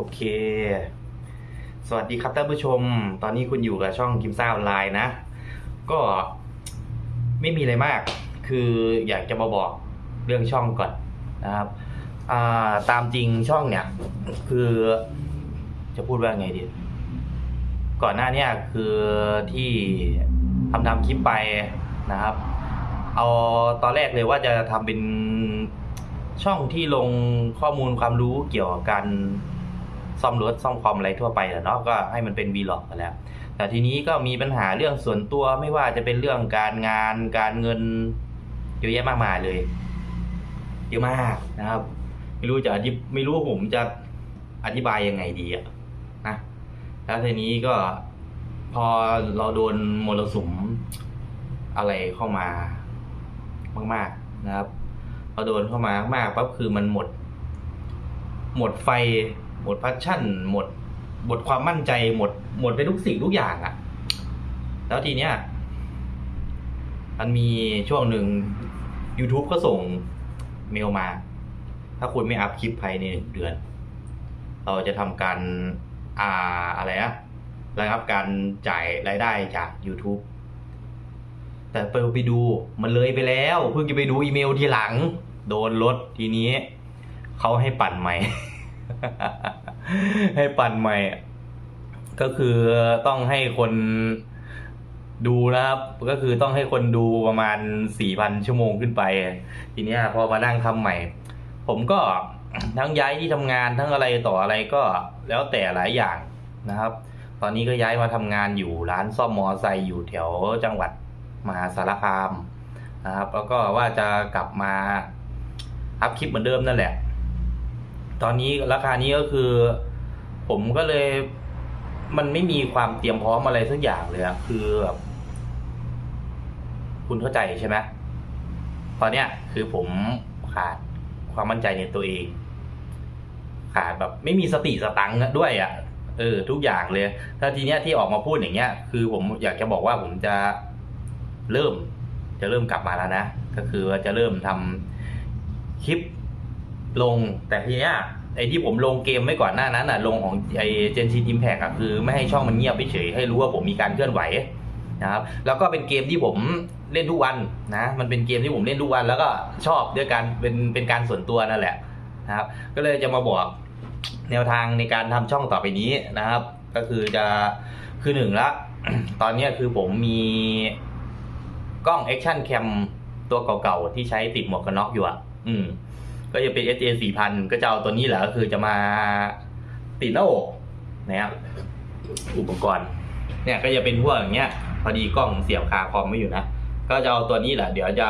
โอเค สวัสดีครับท่านผู้ชม ตอนนี้คุณอยู่กับช่องกิมซ่าออนไลน์นะ ก็ไม่มีอะไรมาก คืออยากจะมาบอกเรื่องช่องก่อนนะครับาตามจริงช่องเนี่ย คือจะพูดว่าไงดี ก่อนหน้านี้คือที่ทำทำคลิปไปนะครับ เอาตอนแรกเลยว่าจะทำเป็นช่องที่ลงข้อมูลความรู้เกี่ยวกับการ ซ่อมรถซ่อมคอมอะไรทั่วไปแหละเนาะก็ให้มันเป็นวีล็อกกันแล้ว แต่ทีนี้ก็มีปัญหาเรื่องส่วนตัวไม่ว่าจะเป็นเรื่องการงานการเงินเยอะแยะมากมายเลยเยอะมากนะครับ ไม่รู้จะไม่รู้ผมจะอธิบายยังไงดีอะนะแล้วทีนี้ก็พอเราโดนมรสุมอะไรเข้ามามาก ๆนะครับพอโดนเข้ามามากปั๊บคือมันหมด หมดไฟ มดพัชชั่น หมดหมดความมั่นใจหมดหมดไปทุกสิ่งทุกอย่างอะแล้วทีเนี้ยมันมีช่วงหนึ่ง YouTube ก็ส่งเมลมา ถ้าคุณไม่อัพคลิปภายในหนึ่งเดือน เราจะทำการอ่าอะไรอะระงับการจ่ายรายได้จาก YouTube แต่ไปไปดูมันเลยไปแล้ว เพิ่งจะไปดูอีเมลทีหลัง โดนลดทีนี้เขาให้ปั่นใหม่ ให้ปั่นใหม่ ก็คือต้องให้คนดูนะครับ ก็คือต้องให้คนดูประมาณสี่พันชั่วโมงขึ้นไป ทีนี้พอมานั่งทำใหม่ ผมก็ทั้งย้ายที่ทำงานทั้งอะไรต่ออะไรก็แล้วแต่หลายอย่างนะครับ ตอนนี้ก็ย้ายมาทำงานอยู่ร้านซ่อมมอไซค์อยู่แถวจังหวัดมหาสารคามนะครับ แล้วก็ว่าจะกลับมาอัพคลิปเหมือนเดิมนั่นแหละ ตอนนี้ราคานี้ก็คือ ผมก็เลย มันไม่มีความเตรียมพร้อมอะไรสักอย่างเลยอะคือแบบคุณเข้าใจใช่ไหมตอนเนี้ยคือผมขาดความมั่นใจในตัวเอง ขาดแบบไม่มีสติสตังค์ด้วยอะ่ะเออ ทุกอย่างเลยถ้าทีเนี้ยที่ออกมาพูดอย่างเงี้ย คือผมอยากจะบอกว่าผมจะเริ่ม จะเริ่มกลับมาแล้วนะ ก็คือว่าจะเริ่มทำคลิป ลงแต่ทีเนี้ยไอ้ที่ผมลงเกมไว้ก่อนหน้านั้นอะลงของไอเจนซีอิมแพกอะคือไม่ให้ช่องมันเงียบไปเฉยให้รู้ว่าผมมีการเคลื่อนไหวนะครับแล้วก็เป็นเกมที่ผมเล่นทุกวันนะมันเป็นเกมที่ผมเล่นทุกวัน แล้วก็ชอบด้วยการเป็นเป็นการส่วนตัวนั่นแหละนะครับ ก็เลยจะมาบอกแนวทางในการทำช่องต่อไปนี้นะครับ ก็คือจะคือหนึ่งละตอนเนี้ยคือผมมีกล้องแอคชั่นแคมตัวเก่าๆที่ใช้ติดหมวกกันน็อกอยู่อะ อืม ก็จะเป็น SJ 4000 ก็จะเอาตัวนี้แหละก็คือจะมาติดหน้าอกนะครับอุปกรณ์ เนี่ยก็จะเป็นพวกอย่างเงี้ย พอดีกล้องเสียบคาคอมไม่อยู่นะ ก็จะเอาตัวนี้แหละ เดี๋ยวจะ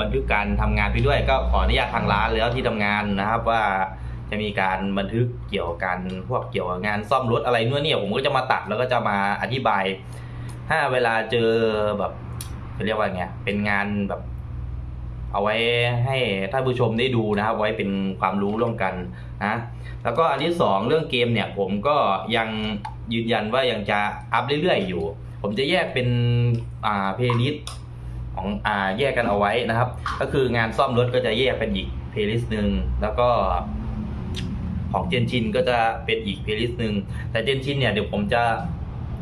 บันทึกการทำงานไปด้วย ก็ขออนุญาตทางร้านแล้วที่ทำงานนะครับว่าจะมีการบันทึกเกี่ยวกับการพวกเกี่ยวกับงานซ่อมรถอะไรนู่นนี่ผมก็จะมาตัดแล้วก็จะมาอธิบาย ถ้าเวลาเจอแบบจะเรียกว่าไงเป็นงานแบบ เอาไว้ให้ท่านผู้ชมได้ดูนะครับ ไว้เป็นความรู้ร่วมกันนะแล้วก็อันที่สองเรื่องเกมเนี่ยผมก็ยังยืนยันว่ายังจะอัพเรื่อยๆอยู่ ผมจะแยกเป็นอ่าเพลย์ลิสต์ของอ่าแยกกันเอาไว้นะครับ ก็คืองานซ่อมรถก็จะแยกเป็นอีกเพลย์ลิสต์หนึ่งแล้วก็ของเจนชินก็จะเป็นอีกเพลย์ลิสต์หนึ่งแต่เจนชินเนี่ยเดี๋ยวผมจะ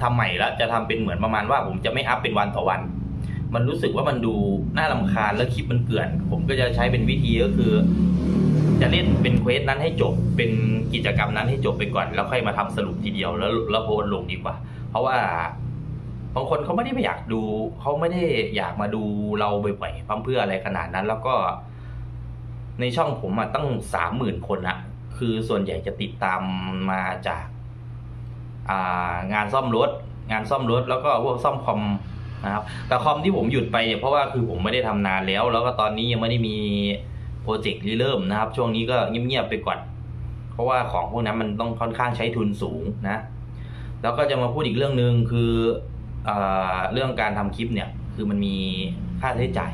ทำใหม่แล้วจะทำเป็นเหมือนประมาณว่าผมจะไม่อัพเป็นวันต่อวัน มันรู้สึกว่ามันดูน่าลำคาญแล้วคลิปมันเกลื่อน ผมก็จะใช้เป็นวิธีก็คือ จะเล่นเป็นเควสนั้นให้จบ เป็นกิจกรรมนั้นให้จบไปก่อน แล้วค่อยมาทำสรุปทีเดียวแล้วแล้วโพสลงดีกว่า เพราะว่าบางคนเขาไม่ได้ไม่อยากดูเขาไม่ได้อยากมาดูเราบ่อยๆพั่มเพื่ออะไรขนาดนั้น แล้วก็ ในช่องผมอะตั้งสามหมื่นคนอะคือส่วนใหญ่จะติดตามมาจากางานซ่อมรถ งานซ่อมรถ แล้วก็พวกซ่อมคอม นะครับแต่คอมที่ผมหยุดไปเนี่ยเพราะว่าคือผมไม่ได้ทำนานแล้ว แล้วก็ตอนนี้ยังไม่ได้มีโปรเจกต์ริเริ่มนะครับ ช่วงนี้ก็เงียบๆไปก่อนเพราะว่าของพวกนั้นมันต้องค่อนข้างใช้ทุนสูงนะ แล้วก็จะมาพูดอีกเรื่องหนึ่งคือเออเรื่องการทำคลิปเนี่ยคือมันมีค่าใช้จ่าย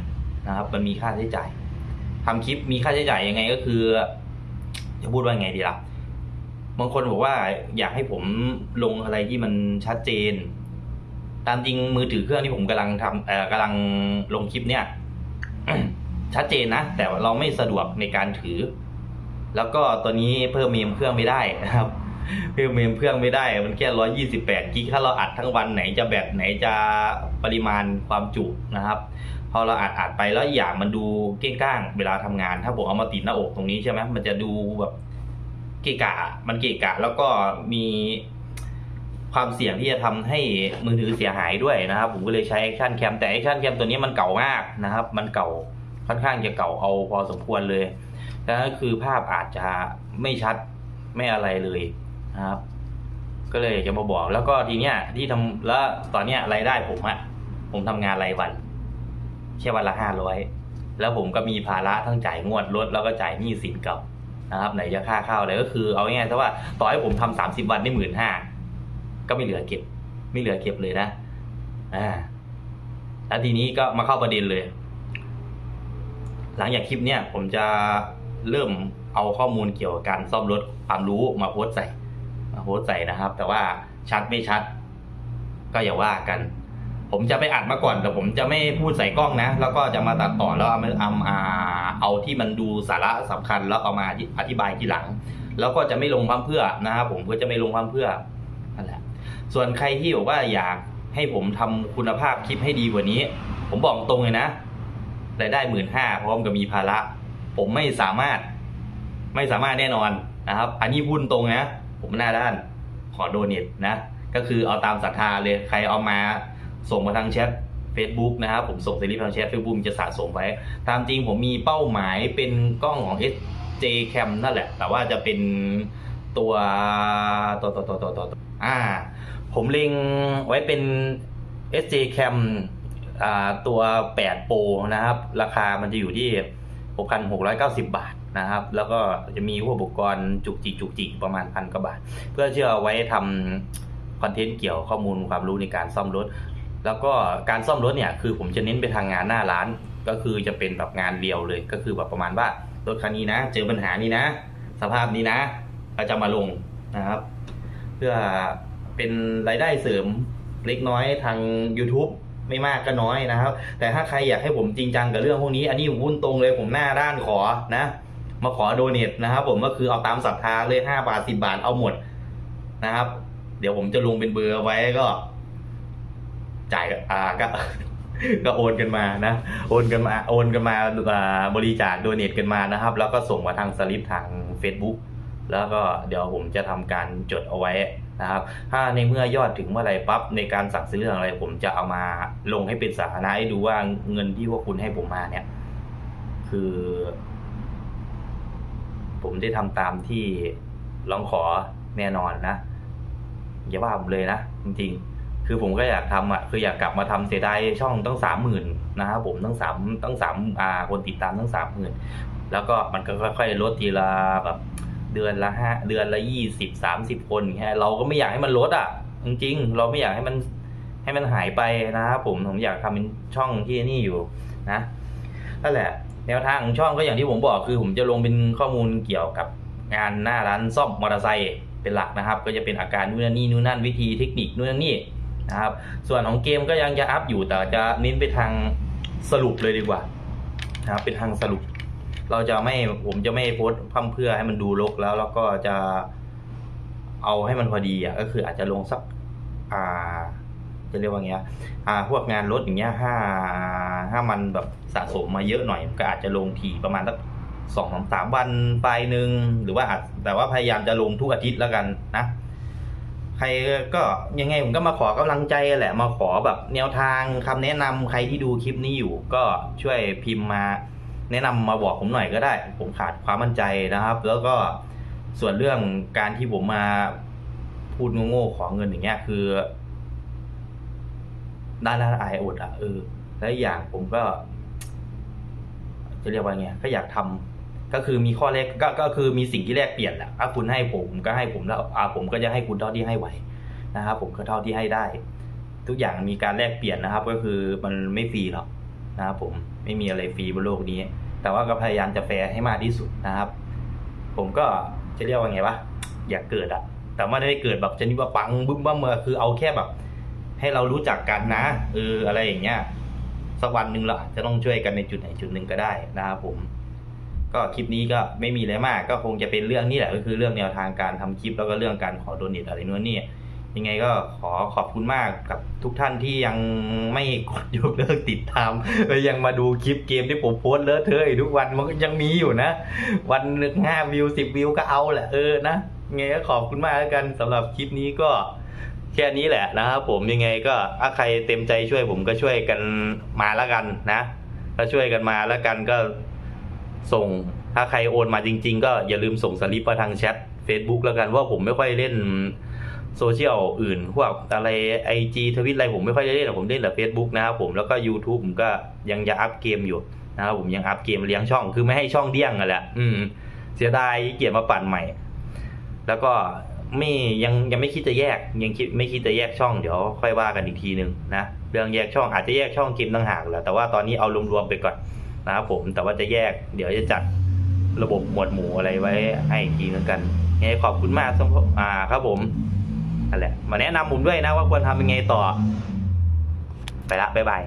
นะครับ มันมีค่าใช้จ่ายทำคลิปมีค่าใช้จ่ายยังไงก็คือ จะพูดว่าไงดีล่ะบางคนบอกว่าอยากให้ผมลงอะไรที่มันชัดเจน ตามจริงมือถือเครื่องที่ผมกำลังทำเอ่อกำลังลงคลิปเนี่ยชัดเจนนะ แต่ว่าเราไม่สะดวกในการถือ แล้วก็ตัวนี้เพิ่มเมมเครื่องไม่ได้นะครับ เพิ่มเมมเครื่องไม่ได้ มันแค่ร้อยี่สิบแปดกิกถ้าเราอัดทั้งวันไหนจะแบตไหนจะปริมาณความจุนะครับ พอเราอัดอัดไปแล้วอย่างมันดูเก้งก้าง เวลาทำงาน ถ้าผมเอามาติดหน้าอกตรงนี้ใช่ไหมมันจะดูแบบเกะกะ มันเกะกะ แล้วก็มี ความเสี่ยงที่จะทำให้มือถือเสียหายด้วยนะครับ ผมก็เลยใช้ Action Cam แต่ Action Cam ตัวนี้มันเก่ามากนะครับ มันเก่าค่อนข้างจะเก่าเอาพอสมควรเลยดังนั้นคือภาพอาจจะไม่ชัดไม่อะไรเลยนะครับ ก็เลยจะมาบอกแล้วก็ทีเนี้ยที่ทำแล้วตอนเนี้ยรายได้ผมอะผมทำงานรายวันแค่วันละห้าร้อยแล้วผมก็มีภาระทั้งจ่ายงวดรถแล้วก็จ่ายหนี้สินเก่านะครับไหนจะค่าข้าวอะไรก็คือเอาง่ายๆซะว่าต่อให้ผมทำสามสิบวันได้หมื่นห้า ก็ไม่เหลือเก็บ ไม่เหลือเก็บเลยนะอ่าแล้วทีนี้ก็มาเข้าประเด็นเลย หลังจากคลิปเนี้ยผมจะเริ่มเอาข้อมูลเกี่ยวกับการซ่อมรถความรู้มาโพสต์ใส่มาโพสต์ใส่นะครับ แต่ว่าชัดไม่ชัด ก็อย่าว่ากัน ผมจะไปอัดมาก่อนแต่ผมจะไม่พูดใส่กล้องนะ แล้วก็จะมาตัดต่อแล้วเอามาเอาเอาที่มันดูสาระสำคัญแล้วเอามาอธิบายทีหลัง แล้วก็จะไม่ลงความเพื่อนะครับผมก็จะไม่ลงความเพื่อน ส่วนใครที่บอกว่าอยากให้ผมทำคุณภาพคลิปให้ดีกว่านี้ ผมบอกตรงเลยนะรายได้หมื่นห้าพร้อมกับมีภาระ ผมไม่สามารถ ไม่สามารถแน่นอนนะครับ อันนี้พูดตรงนะ ผมหน้าด้านขอโดเนทนะ ก็คือเอาตามศรัทธาเลยใครเอามาส่งมาทางแชท Facebook นะครับ ผมส่งสลิปทางแชท Facebook จะสะสมไว้ ตามจริงผมมีเป้าหมายเป็นกล้องของ SJ Cam นั่นแหละ แต่ว่าจะเป็นตัวตัวตัวตัวตัวตัวอ่า ผมเล็งไว้เป็น SJ Cam ตัว 8 Pro นะครับ ราคามันจะอยู่ที่ 6,690 บาทนะครับ แล้วก็จะมีอุปกรณ์จุกจิกจุกจิกประมาณพันกว่าบาท เพื่อที่อไว้ทำคอนเทนต์เกี่ยวข้อมูลความรู้ในการซ่อมรถ แล้วก็การซ่อมรถเนี่ย คือผมจะเน้นไปทางงานหน้าร้าน ก็คือจะเป็นแบบงานเดียวเลย ก็คือแบบประมาณว่ารถคันนี้นะ เจอปัญหานี้นะ สภาพนี้นะ ก็จะมาลงนะครับ เพื่อ เป็นรายได้เสริมเล็กน้อยทาง YouTube ไม่มากก็น้อยนะครับ แต่ถ้าใครอยากให้ผมจริงจังกับเรื่องพวกนี้ อันนี้ผมพูดตรงเลยผมหน้าด้านขอนะ มาขอโดเนทนะครับ ผมก็คือเอาตามศรัทธาเลยห้าบาทสิบาทเอาหมดนะครับ เดี๋ยวผมจะลงเป็นเบอร์ไว้ก็ จ่ายอ่าก็ก็โอนกันมานะ โอนกันมาโอนกันมาบริจาคโดเนทกันมานะครับ แล้วก็ส่งมาทางสลิปทาง Facebook แล้วก็เดี๋ยวผมจะทำการจดเอาไว้ นะครับ ถ้าในเมื่อยอดถึงเมื่อไรปั๊บในการสั่งซื้ออะไร ผมจะเอามาลงให้เป็นสาธารณะให้ดูว่าเงินที่พวกคุณให้ผมมาเนี่ย คือ ผมได้ทำตามที่ร้องขอแน่นอนนะอย่าว่าผมเลยนะจริงๆ คือผมก็อยากทำอะคืออยากกลับมาทำเสียดายช่องตั้งสามหมื่นนะครับผมตั้งสามตั้งสามอ่าคนติดตามตั้งสามหมื่นแล้วก็มันก็ค่อยๆลดทีละแบบ เดือนละห้าเดือนละยี่สิบสามสิบคนแค่เราก็ไม่อยากให้มันลดอะ จริงๆ เราไม่อยากให้มันให้มันหายไปนะครับผมผมอยากทำเป็นช่องที่นี่อยู่นะนั่นแหละ แนวทางของช่องก็อย่างที่ผมบอกคือผมจะลงเป็นข้อมูลเกี่ยวกับงานหน้าร้านซ่อมมอเตอร์ไซค์เป็นหลักนะครับ ก็จะเป็นอาการนู่นนี่นู่นนั่นวิธีเทคนิคนู่นนนนี่นะครับ ส่วนของเกมก็ยังจะอัพอยู่แต่จะเน้นไปทางสรุปเลยดีกว่านะครับเป็นทางสรุป เราจะไม่ผมจะไม่โพสพร่ำเพื่อให้มันดูรกแล้วแล้วก็จะเอาให้มันพอดีอะก็คืออาจจะลงสัก อ่า จะเรียกว่าไงอะอ่า พวกงานรถอย่างเงี้ยห้าห้ามันแบบสะสมมาเยอะหน่อย ก็อาจจะลงถี่ประมาณสักสองสามวันไปหนึ่งหรือว่าอาจแต่ว่าพยายามจะลงทุกอาทิตย์แล้วกันนะใครก็ยังไงผมก็มาขอกำลังใจแหละมาขอแบบแนวทางคำแนะนำใครที่ดูคลิปนี้อยู่ ก็ช่วยพิมพ์มา แนะนำมาบอกผมหน่อยก็ได้ ผมขาดความมั่นใจนะครับ แล้วก็ส่วนเรื่องการที่ผมมาพูดโง่ๆขอเงินอย่างเงี้ยคือด้านด้านอายอดอะเออและอีกอย่างผมก็ จะเรียกว่าไงก็อยากทำก็คือมีข้อแรกก็ก็คือมีสิ่งที่แลกเปลี่ยนแหละถ้าคุณให้ผมก็ให้ผมแล้วอ่าผมก็จะให้คุณเท่าที่ให้ไหวนะครับผมก็เท่าที่ให้ได้ ทุกอย่างมีการแลกเปลี่ยนนะครับ ก็คือมันไม่ฟรีหรอกนะครับผม ไม่มีอะไรฟรีบนโลกนี้ แต่ว่าก็พยายามจะแฟร์ให้มากที่สุดนะครับ ผมก็จะเรียกว่าไงวะอยากเกิดอะแต่ไม่ได้เกิดแบบชนิดว่าปังบึ้มบ้าเมื่อคือเอาแค่แบบ ให้เรารู้จักกันนะเอออะไรอย่างเงี้ยสักวันหนึ่งเราอาจจะต้องช่วยกันในจุดไหนจุดหนึ่งก็ได้นะครับผม ก็คลิปนี้ก็ไม่มีอะไรมาก ก็คงจะเป็นเรื่องนี้แหละก็คือเรื่องแนวทางการทำคลิปแล้วก็เรื่องการขอโดเนทอะไรนู้นนี่ ยังไงก็ขอขอบคุณมากกับทุกท่านที่ยังไม่กดยกเลิกติดตามและยังมาดูคลิปเกมที่ผมโพสเลอะเทอะอยู่ทุกวันมันก็ยังมีอยู่นะ วันหนึ่งห้าวิวสิบวิวก็เอาแหละเออนะยังไงก็ขอบคุณมากแล้วกันสำหรับคลิปนี้ก็แค่นี้แหละนะครับผมยังไงก็ถ้าใครเต็มใจช่วยผมก็ช่วยกันมาแล้วกันนะถ้าช่วยกันมาแล้วกันก็ส่งถ้าใครโอนมาจริง ๆ ก็อย่าลืมส่งสลิปมาทางแชท Facebook แล้วกันว่าผมไม่ค่อยเล่น โซเชียลอื่นพวกอะไรไอจีทวิตอะไรผมไม่ค่อยได้เล่นหรอกผมเล่นแต่ Facebook นะครับผมแล้วก็ YouTube ผมก็ยังจะอัพเกมอยู่นะครับผมยังอัพเกมเลี้ยงช่องคือไม่ให้ช่องเดี้ยงอะแหละอืม เสียดายเกียจมาปั่นใหม่ แล้วก็ไม่ยังยังไม่คิดจะแยก ยังคิดไม่คิดจะแยกช่องเดี๋ยวค่อยว่ากันอีกทีหนึ่งนะเรื่องแยกช่องอาจจะแยกช่องเกมต่างหากแหละแต่ว่าตอนนี้เอารวมๆไปก่อนนะครับผมแต่ว่าจะแยก เดี๋ยวจะจัดระบบหมวดหมู่อะไรไว้ให้อีกทีนึงกันยังไงขอบคุณมากสำหรับอ่าครับผม นั่นแหละมาแนะนำผมด้วยนะว่าควรทำยังไงต่อ ไปละบ๊ายบาย